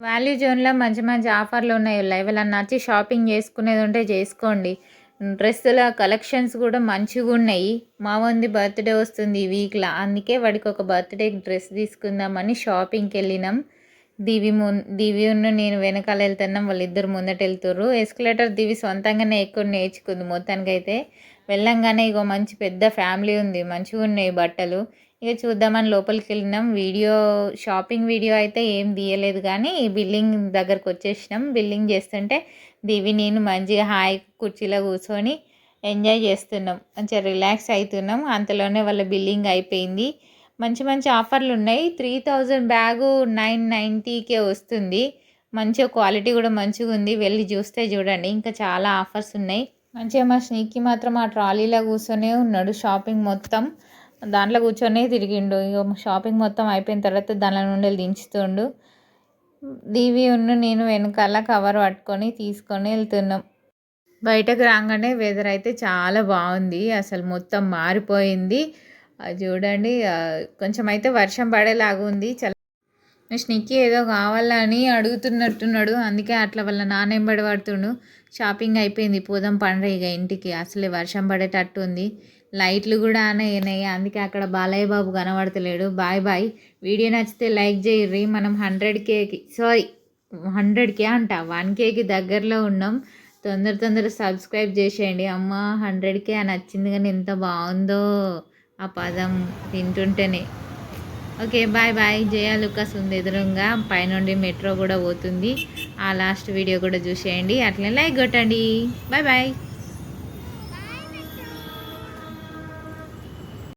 Value జోన్లో మంచి మంచి ఆఫర్లు ఉన్నాయి. ఎవరైనా నచ్చి షాపింగ్ చేసుకునేది ఉంటే చేసుకోండి. డ్రెస్సుల కలెక్షన్స్ కూడా మంచిగా ఉన్నాయి. మా వంది బర్త్డే వస్తుంది ఈ వీక్లో. అందుకే వాడికి ఒక బర్త్డే డ్రెస్ తీసుకుందామని షాపింగ్కి వెళ్ళినాం. దివి ము దివి ఉన్న నేను వెనకాల వెళ్తున్నాం వాళ్ళిద్దరు ముందట వెళ్తుర్రు ఎస్కలేటర్ దివి సొంతంగానే ఎక్కువ నేర్చుకుంది. మొత్తానికైతే వెళ్ళంగానే ఇగో మంచి పెద్ద ఫ్యామిలీ ఉంది. మంచిగా ఉన్నాయి బట్టలు. ఇక చూద్దామని లోపలికి వెళ్ళినాం వీడియో షాపింగ్ వీడియో అయితే ఏం తీయలేదు కానీ బిల్లింగ్ దగ్గరకు వచ్చేసినాం. బిల్లింగ్ చేస్తుంటే దివి నేను మంచిగా హాయ్ కుర్చీలో కూర్చొని ఎంజాయ్ చేస్తున్నాం. మంచిగా రిలాక్స్ అవుతున్నాం అంతలోనే వాళ్ళ బిల్లింగ్ అయిపోయింది. మంచి మంచి ఆఫర్లు ఉన్నాయి త్రీ థౌజండ్ బ్యాగు నైన్ నైంటీకే వస్తుంది. మంచిగా క్వాలిటీ కూడా మంచిగా ఉంది వెళ్ళి చూస్తే చూడండి. ఇంకా చాలా ఆఫర్స్ ఉన్నాయి. మంచిగా మా స్నేక్కి మాత్రం ఆ ట్రాలీలో కూర్చొనే ఉన్నాడు. షాపింగ్ మొత్తం దాంట్లో కూర్చొనే తిరిగిండు. ఇక షాపింగ్ మొత్తం అయిపోయిన తర్వాత దానిలో నుండి దించుతుండు. దీవి ఉన్న నేను వెనకాల కవర్ పట్టుకొని తీసుకొని వెళ్తున్నాం. బయటకు రాగానే వెదర్ అయితే చాలా బాగుంది. అసలు మొత్తం మారిపోయింది. చూడండి కొంచెం అయితే వర్షం పడేలాగా ఉంది. చాలా స్నిక్కి ఏదో కావాలని అడుగుతున్నట్టున్నాడు. అందుకే అట్లా వాళ్ళ నాన్న పడుతుండు. షాపింగ్ అయిపోయింది. పోదాం పండ్ర ఇక ఇంటికి. అసలే వర్షం పడేటట్టు ఉంది. లైట్లు కూడా ఆన్ అయినాయి. అందుకే అక్కడ Balayya Babu కనబడతలేడు. Bye bye. Video నచ్చితే లైక్ చేయర్రి. మనం హండ్రెడ్ కేకి సారీ హండ్రెడ్ కే అంట. వన్ కేకి దగ్గరలో ఉన్నాం. తొందర తొందర సబ్స్క్రైబ్ చేసేయండి. అమ్మ హండ్రెడ్ కే అని వచ్చింది కానీ ఎంత బాగుందో. ఆ పదం వింటుంటేనే. Okay bye bye. జయ లుకాస్ ఉంది ఎదురుగా. పైనుండి మెట్రో కూడా పోతుంది. ఆ లాస్ట్ వీడియో కూడా చూసేయండి. అట్లనే లైక్ కొట్టండి. Bye bye.